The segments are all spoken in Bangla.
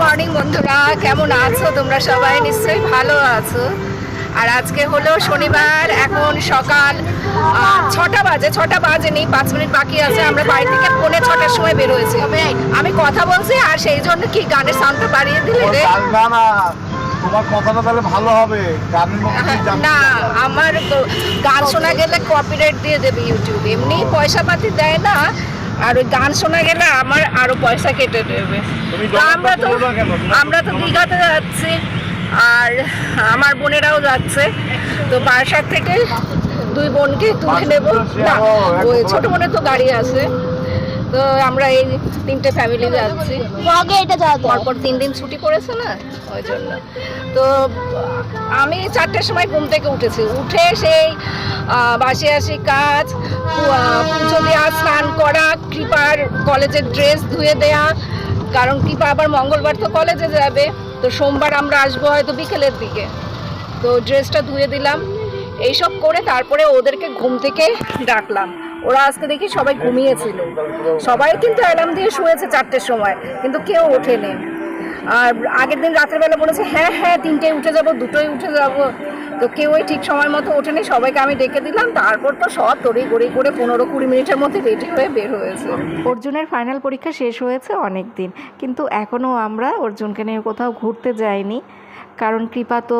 মর্নিং বন্ধুরা কেমন আছো তোমরা সবাই? নিশ্চয়ই ভালো আছো। আর আজকে হলো শনিবার এখন সকাল ছটা বাজে ছটা বাজে নেই পাঁচ মিনিট বাকি আছে আমরা বাড়ি থেকে পৌনে ছটার সময় বেরোয়েছি। আমি কথা বলছি আর সেই জন্য কি গানের সাউন্ডটা বাড়িয়ে দিলে রে? তোমার কথাটা তাহলে ভালো হবে। না আমার গান শোনা গেলে কপিরাইট দিয়ে দেবে ইউটিউব এমনি পয়সা পাতি দেয় না আর ওই গান শোনা গেলে আমার আরও পয়সা কেটে দেবে। তুমি আমরা তো? আমরা তো দীঘাতে যাচ্ছি আর আমার বোনেরাও যাচ্ছে। তো বারাসাত থেকে দুই বোনকে তুলে নেব। না ওই ছোট বোনের তো গাড়ি আছে। তো আমরা এই তিনটে ফ্যামিলি যাচ্ছি। আগে এটা যাওয়া পরপর তিন দিন ছুটি পড়েছে না ওই জন্য। তো আমি চারটের সময় ঘুম থেকে উঠেছি। উঠে সেই বাসি আসি কাজ পুজো দেওয়া স্নান করা, কৃপার কলেজের ড্রেস ধুয়ে দেয়া, কারণ কৃপা আবার মঙ্গলবার তো কলেজে যাবে, তো সোমবার আমরা আসব হয়তো বিকেলের দিকে। তো ড্রেসটা ধুয়ে দিলাম, এইসব করে তারপরে ওদেরকে ঘুম থেকে ডাকলাম। ওরা আজকে দেখি সবাই ঘুমিয়েছিল। সবাই কিন্তু অ্যালার্ম দিয়ে শুয়েছে চারটের সময়, কিন্তু কেউ ওঠেনি। আর আগের দিন রাতের বেলা বলেছে হ্যাঁ হ্যাঁ তিনটেই উঠে যাব দুটোই উঠে যাব। তো কেউই ঠিক সময় মতো ওঠেনি, সবাইকে আমি ডেকে দিলাম, তারপর তো সব তড়ি গড়ি করে পনেরো কুড়ি মিনিটের মধ্যে রেডি হয়ে বের হয়েছে। অর্জুনের ফাইনাল পরীক্ষা শেষ হয়েছে অনেক দিন কিন্তু এখনও আমরা অর্জুনকে নিয়ে কোথাও ঘুরতে যাইনি, কারণ কৃপা তো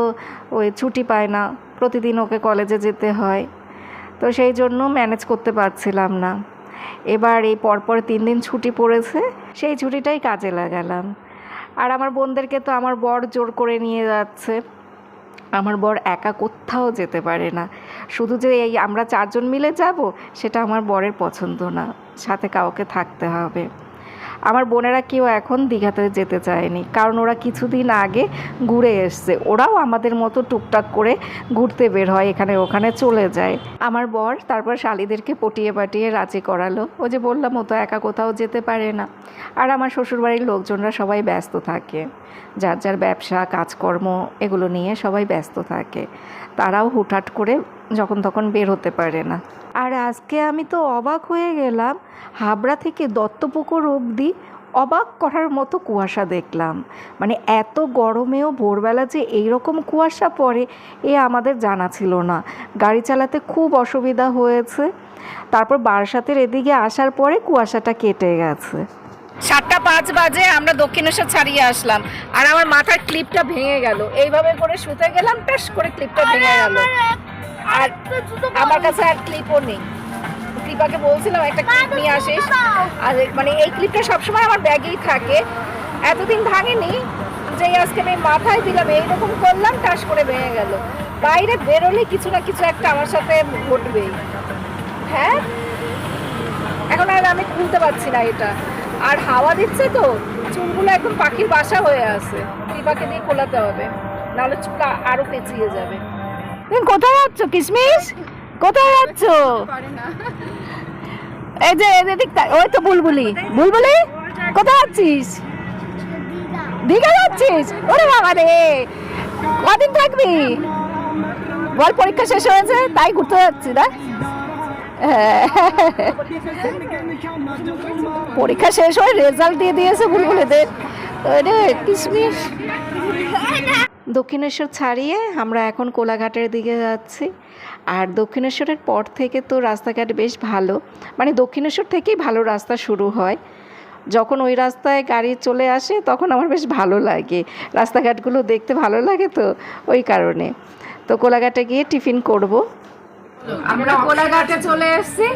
ওই ছুটি পায় না, প্রতিদিন ওকে কলেজে যেতে হয়, তো সেই জন্য ম্যানেজ করতে পারছিলাম না। এবার এই পরপর তিন দিন ছুটি পড়েছে, সেই ছুটিটাই কাজে লাগালাম। আর আমার বোনদেরকে তো আমার বর জোর করে নিয়ে যাচ্ছে। আমার বর একা কোথাও যেতে পারে না। শুধু যে এই আমরা চারজন মিলে যাব, সেটা আমার বরের পছন্দ না। সাথে কাউকে থাকতে হবে। আমার বোনেরা কেউ এখন দীঘাতে যেতে চায়নি। কারণ ওরা কিছুদিন আগে ঘুরে এসছে। ওরাও আমাদের মতো টুকটাক করে ঘুরতে বের হয়, এখানে ওখানে চলে যায়। আমার বর তারপর শালিদেরকে পটিয়ে পাটিয়ে রাজি করালো। ও যে বললাম, ও তো একা কোথাও যেতে পারে না। আর আমার শ্বশুরবাড়ির লোকজনরা সবাই ব্যস্ত থাকে। যার যার ব্যবসা, কাজকর্ম, এগুলো নিয়ে সবাই ব্যস্ত থাকে। তারাও হুটহাট করে যখন তখন বের হতে পারে না। আর আজকে আমি তো অবাক হয়ে গেলাম হাবড়া থেকে দত্তপুকুর অবধি অবাক করার মতো কুয়াশা দেখলাম। মানে এত গরমেও ভোরবেলা যে এইরকম কুয়াশা পড়ে এ আমাদের জানা ছিল না। গাড়ি চালাতে খুব অসুবিধা হয়েছে। তারপর বারাসাতের এদিকে আসার পরে কুয়াশাটা কেটে গেছে। সাতটা পাঁচ বাজে আমরা দক্ষিণেশ্বর ছাড়িয়ে আসলাম। আর আমার মাথার ক্লিপটা ভেঙে গেল। এইভাবে করে শুতে গেলাম টাস করে ক্লিপটা ভেঙে গেল। আর আমার কাছে আর ক্লিপও নেই। ক্লিপাকে বলছিলাম একটা ক্লিপ নিয়ে আসিস। আর মানে এই ক্লিপটা সবসময় আমার ব্যাগেই থাকে। এতদিন ভাঙেনি যেই আজকে আমি মাথায় দিলাম এইরকম করলাম টাস করে ভেঙে গেল। বাইরে বেরোলে কিছু না কিছু একটা আমার সাথে ঘটবেই হ্যাঁ? এখন আর আমি খুলতে পারছি না এটা। আর হাওয়া দিচ্ছে তো চুলগুলো একদম পাখির বাসা হয়ে আছে। টিপাকে দিয়ে খোলাতে হবে। নাহলে চুল আরও আরও পেঁচিয়ে যাবে। তুমি কোথায় যাচ্ছ? কিশমিশ কোথায় যাচ্ছ? এই যে এই যে দিক তা- ওই তো বুলবুলি। বুলবুলি, কোথায় যাচ্ছিস? দীঘা যাচ্ছিস? ওরে বাবা রে! কদিন থাকবি? বল, পরীক্ষা শেষ হয়েছে, তাই ঘুরতে যাচ্ছি না। পরীক্ষা শেষ হয়ে রেজাল্ট দিয়ে দিয়েছে বুলবুলিদের। আরে কিশমিশ দক্ষিণেশ্বর ছাড়িয়ে আমরা এখন কোলাঘাটের দিকে যাচ্ছি। আর দক্ষিণেশ্বরের পর থেকে তো রাস্তাঘাট বেশ ভালো। মানে দক্ষিণেশ্বর থেকেই ভালো রাস্তা শুরু হয়। যখন ওই রাস্তায় গাড়ি চলে আসে তখন আমার বেশ ভালো লাগে। রাস্তাঘাটগুলো দেখতে ভালো লাগে তো ওই কারণে। তো কোলাঘাটে গিয়ে টিফিন করব। আমরা কোলাঘাটে চলে এসেছি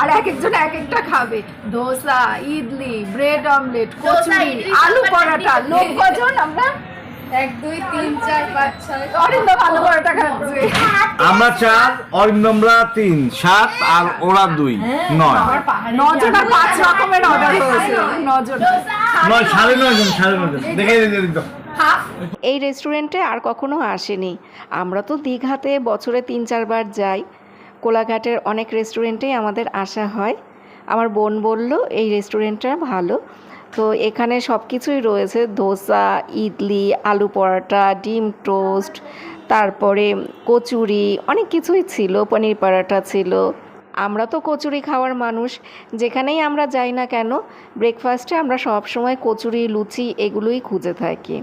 আর এক একজন এক একটা খাবে। ধোসা ইডলি ব্রেড অমলেট কচুরি আলু পরাটা লোক কজন আমরা এক দুই তিন চার পাঁচ ছয় অরিন্দম আলু পরাটা খাচ্ছে আমরা চার অরিন্দমরা তিন সাত আর ওরা দুই নয়। নজন আর পাঁচ রকমের অর্ডার নজন। নয় সাড়ে নয় জন সাড়ে নয় জন দেখে এই রেস্টুরেন্টে আর কখনো আসেনি। আমরা তো দীঘাতে বছরে তিন চারবার যাই। কোলাঘাটের অনেক রেস্টুরেন্টেই আমাদের আসা হয়। আমার বোন বলল এই রেস্টুরেন্টটা ভালো। তো এখানে সব কিছুই রয়েছে। ধোসা ইডলি, আলু পরাটা, ডিম টোস্ট, তারপরে কচুরি, অনেক কিছুই ছিল, পনির পরাটা ছিল। আমরা তো কচুরি খাওয়ার মানুষ। যেখানেই আমরা যাই না কেন ব্রেকফাস্টে আমরা সব সময় কচুরি, লুচি এগুলোই খুঁজে থাকি।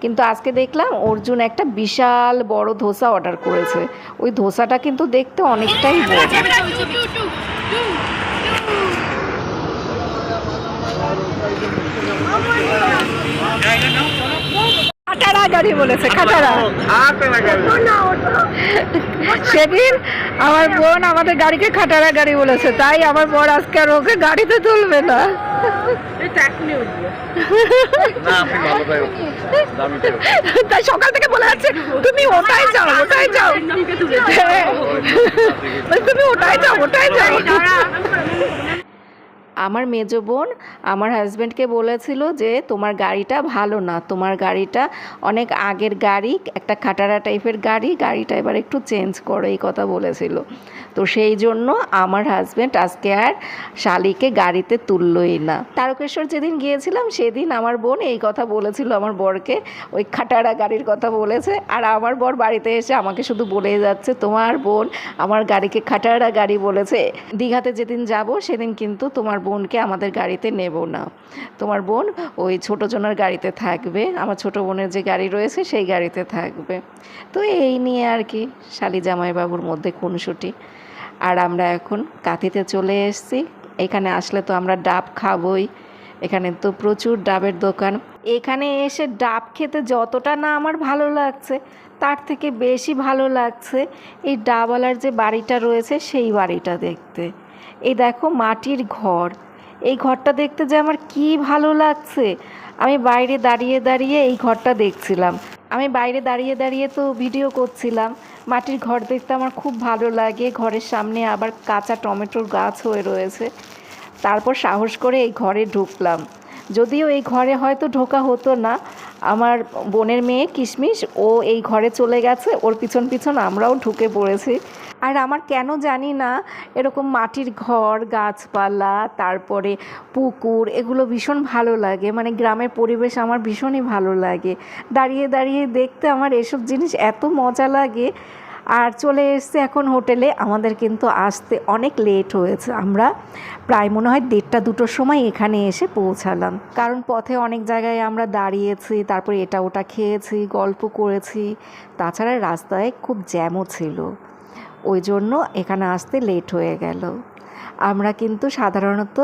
কিন্তু আজকে দেখলাম অর্জুন একটা বিশাল বড় ধোসা অর্ডার করেছে। ওই ধোসাটা কিন্তু দেখতে অনেকটাই বড়। খাটারা গাড়ি বলেছে খাটারা। সেদিন আমার বোন আমাদের গাড়িকে খাটারা গাড়ি বলেছে তাই আমার বর আজকে আর ওকে গাড়িতে তুলবে না। না আপনি ভালো তাই সকাল থেকে বলে যাচ্ছে তুমি ওটাই যাও ওটাই যাও। তুমি ওটাই যাও ওটাই যাও আমার মেজ বোন আমার হাজব্যান্ডকে বলেছিল যে তোমার গাড়িটা ভালো না। তোমার গাড়িটা অনেক আগের গাড়ি, একটা খাটারা টাইপের গাড়ি, গাড়িটা এবার একটু চেঞ্জ করো, এই কথা বলেছিল। তো সেই জন্য আমার হাজব্যান্ড আজকে আর শালিকে গাড়িতে তুললই না। তারকেশ্বর যেদিন গিয়েছিলাম সেদিন আমার বোন এই কথা বলেছিল আমার বরকে। ওই খাটারা গাড়ির কথা বলেছে। আর আমার বর বাড়িতে এসে আমাকে শুধু বলেই যাচ্ছে, তোমার বোন আমার গাড়িকে খাটারা গাড়ি বলেছে। দীঘাতে যেদিন যাব সেদিন কিন্তু তোমার বোনকে আমাদের গাড়িতে নেব না। তোমার বোন ওই ছোটো জনের গাড়িতে থাকবে। আমার ছোট বোনের যে গাড়ি রয়েছে সেই গাড়িতে থাকবে। তো এই নিয়ে আর কি, শালি জামাইবাবুর মধ্যে খুনসুটি। আর আমরা এখন কাঁথিতে চলে এসেছি। এখানে আসলে তো আমরা ডাব খাবই। এখানে তো প্রচুর ডাবের দোকান। এখানে এসে ডাব খেতে যতটা না আমার ভালো লাগছে, তার থেকে বেশি ভালো লাগছে এই ডাবওয়ালার যে বাড়িটা রয়েছে সেই বাড়িটা দেখতে। এই দেখো মাটির ঘর। এই ঘরটা দেখতে যে আমার কি ভালো লাগছে। আমি বাইরে দাঁড়িয়ে দাঁড়িয়ে এই ঘরটা দেখছিলাম। আমি বাইরে দাঁড়িয়ে দাঁড়িয়ে তো ভিডিও করছিলাম। মাটির ঘর দেখতে আমার খুব ভালো লাগে। ঘরের সামনে আবার কাঁচা টমেটোর গাছ হয়ে রয়েছে। তারপর সাহস করে এই ঘরে ঢুকলাম। যদিও এই ঘরে হয়তো ঢোকা হতো না। আমার বোনের মেয়ে কিশমিশ, ও এই ঘরে চলে গেছে। ওর পিছন পিছন আমরাও ঢুকে পড়েছি। আর আমার কেন জানি না, এরকম মাটির ঘর, গাছপালা, তারপরে পুকুর, এগুলো ভীষণ ভালো লাগে। মানে গ্রামের পরিবেশ আমার ভীষণই ভালো লাগে। দাঁড়িয়ে দাঁড়িয়ে দেখতে আমার এসব জিনিস এত মজা লাগে। আর চলে এসছে এখন হোটেলে। আমাদের কিন্তু আসতে অনেক লেট হয়েছে। আমরা প্রায় মনে হয় দেড়টা দুটোর সময় এখানে এসে পৌঁছালাম। কারণ পথে অনেক জায়গায় আমরা দাঁড়িয়েছি, তারপর এটা ওটা খেয়েছি, গল্প করেছি। তাছাড়া রাস্তায় খুব জ্যামও ছিল। ওই জন্য এখানে আসতে লেট হয়ে গেল। আমরা কিন্তু সাধারণত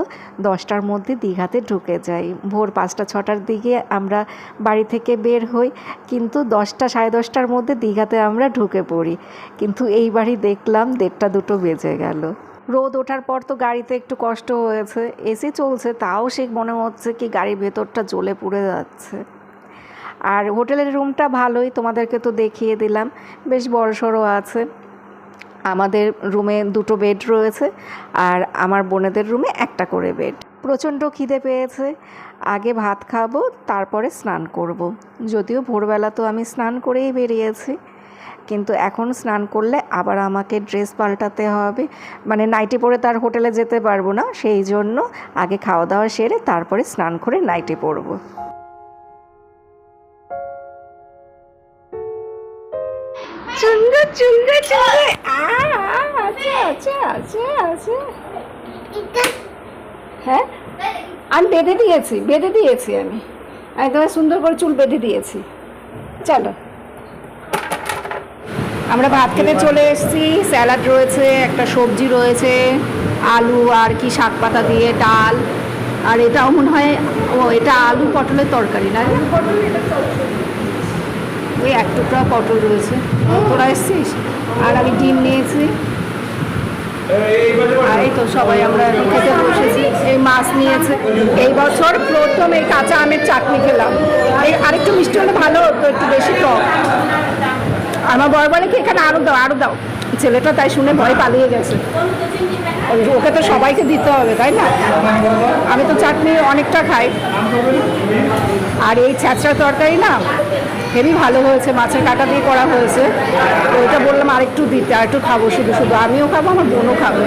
দশটার মধ্যে দীঘাতে ঢুকে যাই। ভোর পাঁচটা, ছটার দিকে আমরা বাড়ি থেকে বের হই, কিন্তু দশটা, সাড়ে দশটার মধ্যে দীঘাতে আমরা ঢুকে পড়ি। কিন্তু এইবারই দেখলাম দেড়টা, দুটো বেজে গেল। রোদ ওঠার পর তো গাড়িতে একটু কষ্ট হয়েছে এসি চলছে, তাও সে মনে হচ্ছে কি গাড়ির ভেতরটা জ্বলে পুড়ে যাচ্ছে। আর হোটেলের রুমটা ভালোই, তোমাদেরকে তো দেখিয়ে দিলাম, বেশ বড় সড়ো আছে। আমাদের রুমে দুটো বেড রয়েছে আর আমার বোনেদের রুমে একটা করে বেড প্রচণ্ড খিদে পেয়েছে। আগে ভাত খাব, তারপরে স্নান করব। যদিও ভোরবেলা তো আমি স্নান করেই বেরিয়েছি। কিন্তু এখন স্নান করলে আবার আমাকে ড্রেস পাল্টাতে হবে। মানে নাইটি পরে তার হোটেলে যেতে পারব না, সেই জন্য আগে খাওয়া দাওয়া সেরে তারপরে স্নান করে নাইটি পরবো সুন্দর সুন্দর আছে আছে আছে আছে। হ্যাঁ? আমি বেঁধে দিয়েছি বেঁধে দিয়েছি আমি। একদম সুন্দর করে চুল বেঁধে দিয়েছি। চলো। আমরা ভাত খেতে চলে এসেছি। স্যালাড রয়েছে, একটা সবজি রয়েছে, আলু আর কি শাক পাতা দিয়ে ডাল। আর এটাও মনে হয়, ও, এটা আলু পটলের তরকারি, না? ওই এক টুকরা পটল রয়েছে। তোরা এসছিস? আর আমি ডিম নিয়েছি। এই তো সবাই আমরা খেতে বসেছি। এই মাছ নিয়েছে। এই বছর প্রথম এই কাঁচা আমের চাটনি খেলাম। এই আরেকটু মিষ্টি হলে ভালো হতো, একটু বেশি টক। আমার বড় বলে কি এখানে আরও দাও আরও দাও। ছেলেটা তাই শুনে ভয় পালিয়ে গেছে। ওকে তো সবাইকে দিতে হবে, তাই না? আমি তো চাটনি অনেকটা খাই। আর এই ছ্যাঁচড়া তরকারি না, হেবি ভালো হয়েছে, মাছের কাটা দিয়ে করা হয়েছে। তো ওইটা বললাম আরেকটু দিতে আর একটু খাব শুধু শুধু আমিও খাব, আমার বোনও খাবে।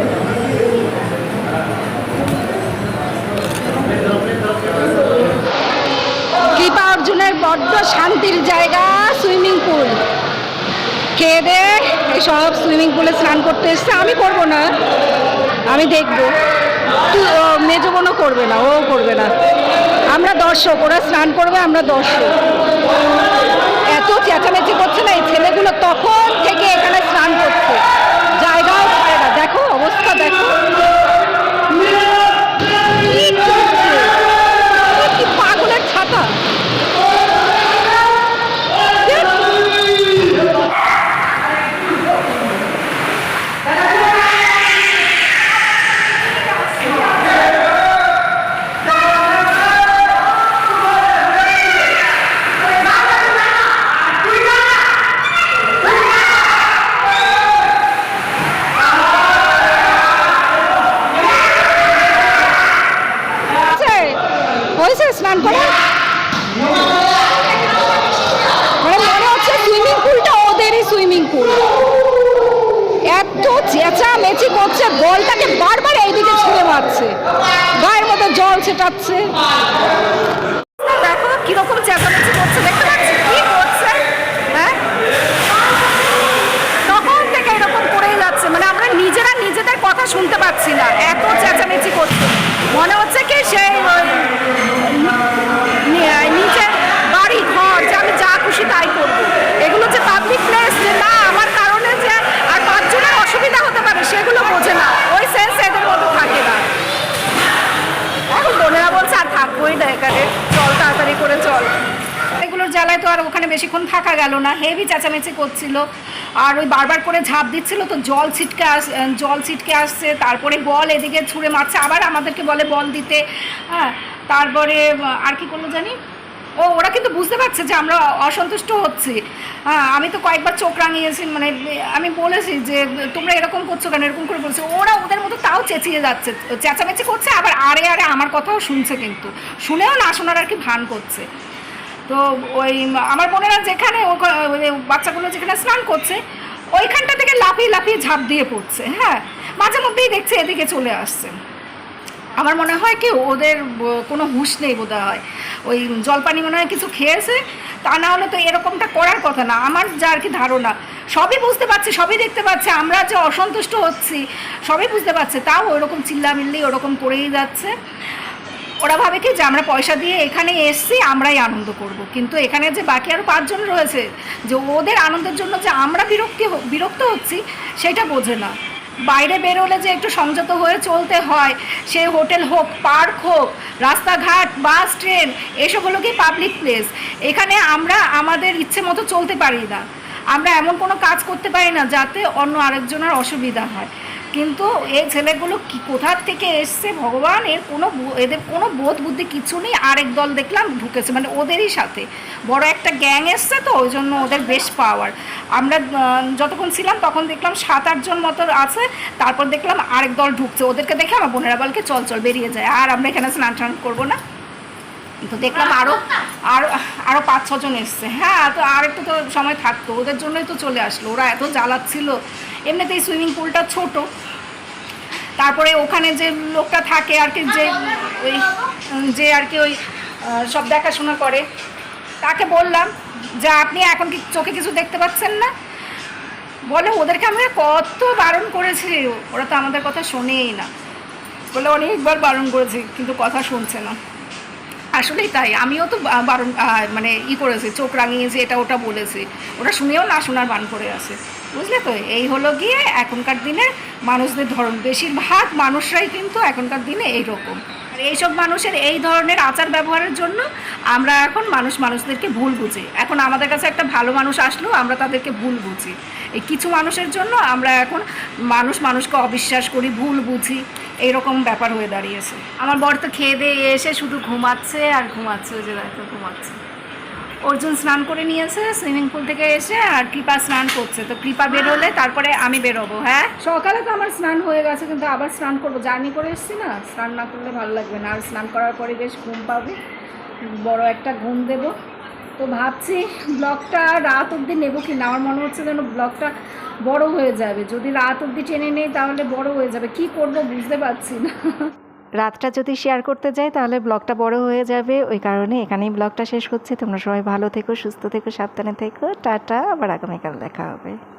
কৃপা অর্জুনের বড্ড শান্তির জায়গা, সুইমিং পুল। খেয়ে সব সুইমিং পুলে স্নান করতে এসছে, আমি করব না। আমি দেখব। মেজো বোনও করবে না, ও করবে না। আমরা দর্শক, ওরা স্নান করবে, আমরা দর্শক। এত চেঁচামেচি করছে না, এই ছেলেগুলো তখন হয়েছে স্নান করে? মানে মনে হচ্ছে সুইমিং পুলটা ওদেরই সুইমিং পুল। এত চেঁচা মেচি করছে, বলটাকে বারবার এইদিকে ছুঁড়ে মারছে। গায়ের মধ্যে জল ছেটাচ্ছে। দেখো, কীরকম চেঁচামেচি করছে, দেখতে পাচ্ছি? কি করছে? হ্যাঁ? তখন থেকে এরকম করেই যাচ্ছে। মানে আমরা নিজেরা নিজেদের কথা শুনতে পাচ্ছি না। এত চেঁচামেচি করছে মনে হচ্ছে কি সেই ওই নি- নিজের বাড়ি ঘর যে আমি যা খুশি তাই করব এগুলো যে পাবলিক প্লেস যে না আমার কারণে যে আর পাঁচজনের অসুবিধা হতে পারে সেগুলো বোঝে না ওই সেন্স এদের মধ্যে থাকে না এখন বোনেরা বলছে আর থাকবোই না এখানে চল তাড়াতাড়ি করে চল এগুলোর জ্বালায় তো আর ওখানে বেশিক্ষণ থাকা গেল না হেভি চেঁচামেচি করছিল। আর ওই বারবার করে ঝাঁপ দিচ্ছিল, তো জল ছিটকে আস, জল ছিটকে আসছে, তারপরে বল এদিকে ছুঁড়ে মারছে, আবার আমাদেরকে বলে বল দিতে। হ্যাঁ তারপরে, আর কি করল জানি? ও, ওরা কিন্তু বুঝতে পারছে যে আমরা অসন্তুষ্ট হচ্ছি। হ্যাঁ আমি তো কয়েকবার চোখ রাঙিয়েছি মানে আমি বলেছি যে তোমরা এরকম করছ কেন, এরকম করে বলছো। ওরা ওদের মতো তাও চেঁচিয়ে যাচ্ছে, চেঁচামেচি করছে, আবার আরে আরে আমার কথাও শুনছে কিন্তু। শুনেও না শোনার আর কি ভান করছে। তো ওই আমার বোনেরা যেখানে ওখা- বাচ্চাগুলো যেখানে স্নান করছে, ওইখানটা থেকে লাফিয়ে লাফিয়ে ঝাঁপ দিয়ে পড়ছে হ্যাঁ। মাঝে মধ্যেই দেখছে, এদিকে চলে আসছে। আমার মনে হয় কি, ওদের কোনো হুঁশ নেই বোধ হয় ওই জলপানি মনে হয় কিছু খেয়েছে, তা না হলে তো এরকমটা করার কথা না। আমার যা আর কি ধারণা, সবই বুঝতে পারছে, সবই দেখতে পাচ্ছে। আমরা যে অসন্তুষ্ট হচ্ছি, সবই বুঝতে পারছে। তাও ওরকম চিল্লামিল্লি ওরকম করেই যাচ্ছে। ওরা ভাবে কি যে আমরা পয়সা দিয়ে এখানে এসছি, আমরাই আনন্দ করব। কিন্তু এখানে যে বাকি আরও পাঁচজন রয়েছে, যে ওদের আনন্দের জন্য যে আমরা বিরক্তি বিরক্ত হচ্ছি, সেটা বোঝে না। বাইরে বেরোলে যে একটু সংযত হয়ে চলতে হয়, সে হোটেল হোক, পার্ক হোক, রাস্তাঘাট, বাস, ট্রেন, এসব হলো কি পাবলিক প্লেস এখানে আমরা আমাদের ইচ্ছে মতো চলতে পারি না। আমরা এমন কোনো কাজ করতে পারি না যাতে অন্য আরেকজনের অসুবিধা হয়। কিন্তু এই ছেলেগুলো কি কোথার থেকে এসছে ভগবান? এর কোনো এদের কোনো বোধ বুদ্ধি কিছু নেই। আরেক দল দেখলাম ঢুকেছে মানে ওদেরই সাথে। বড় একটা গ্যাং এসছে তো, ওই জন্য ওদের বেশ পাওয়ার আমরা যতক্ষণ ছিলাম তখন দেখলাম সাত আটজন মতো আছে। তারপর দেখলাম আরেক দল ঢুকছে। ওদেরকে দেখে আমার বোনেরা বলকে, চল চল, বেরিয়ে যায়। আর আমরা এখানে স্নান টান করব না। তো দেখলাম আরও আর আরও পাঁচ, ছজন এসছে। হ্যাঁ তো আর একটু তো সময় থাকতো। ওদের জন্যই তো চলে আসলো। ওরা এত জ্বালাচ্ছিল। এমনিতেই সুইমিং পুলটা ছোট। তারপরে ওখানে যে লোকটা থাকে আর কি, যে ওই, যে আর কি ওই সব দেখাশোনা করে, তাকে বললাম যে আপনি এখন কি চোখে কিছু দেখতে পাচ্ছেন না? বলে, ওদেরকে আমরা কত বারণ করেছি, ওরা তো আমাদের কথা শোনেই না। বলে, অনেকবার বারণ করেছি, কিন্তু কথা শুনছে না। আসলেই তাই, আমিও তো বারণ মানে ই করেছি, চোখ রাঙিয়েছি, এটা ওটা বলেছি। ওরা শুনেও না, শোনার বান করে আছে। বুঝলে তো? এই হলো গিয়ে এখনকার দিনে মানুষদের ধরন। বেশিরভাগ মানুষরাই কিন্তু এখনকার দিনে এইরকম। আর এইসব মানুষের এই ধরনের আচার ব্যবহারের জন্য আমরা এখন মানুষ মানুষদেরকে ভুল বুঝি। এখন আমাদের কাছে একটা ভালো মানুষ আসলেও আমরা তাদেরকে ভুল বুঝি। এই কিছু মানুষের জন্য আমরা এখন মানুষ মানুষকে অবিশ্বাস করি, ভুল বুঝি। এইরকম ব্যাপার হয়ে দাঁড়িয়েছে। আমার বর তো খেয়ে দিয়ে এসে শুধু ঘুমাচ্ছে আর ঘুমাচ্ছে যে দেখো, ঘুমাচ্ছে। অর্জুন স্নান করে নিয়েছে সুইমিং পুল থেকে এসে আর কৃপা স্নান করছে। তো কৃপা বেরোলে তারপরে আমি বেরোবো হ্যাঁ? সকালে তো আমার স্নান হয়ে গেছে কিন্তু আবার স্নান করব। জার্নি করে এসছি না স্নান না করলে ভালো লাগবে না। আর স্নান করার পরে বেশ ঘুম পাবে বড় একটা ঘুম দেবো। তো ভাবছি ব্লগটা রাত অবধি নেব কি না আমার মনে হচ্ছে যেন ব্লগটা বড় হয়ে যাবে। যদি রাত অবধি টেনে নেই তাহলে বড় হয়ে যাবে। কি করব বুঝতে পারছি না। রাতটা যদি শেয়ার করতে যাই, তাহলে ব্লগটা বড় হয়ে যাবে। ওই কারণে এখানেই ব্লগটা শেষ করছি। তোমরা সবাই ভালো থেকো, সুস্থ থেকো, সাবধানে থেকো। টাটা, আবার আগামীকাল দেখা হবে।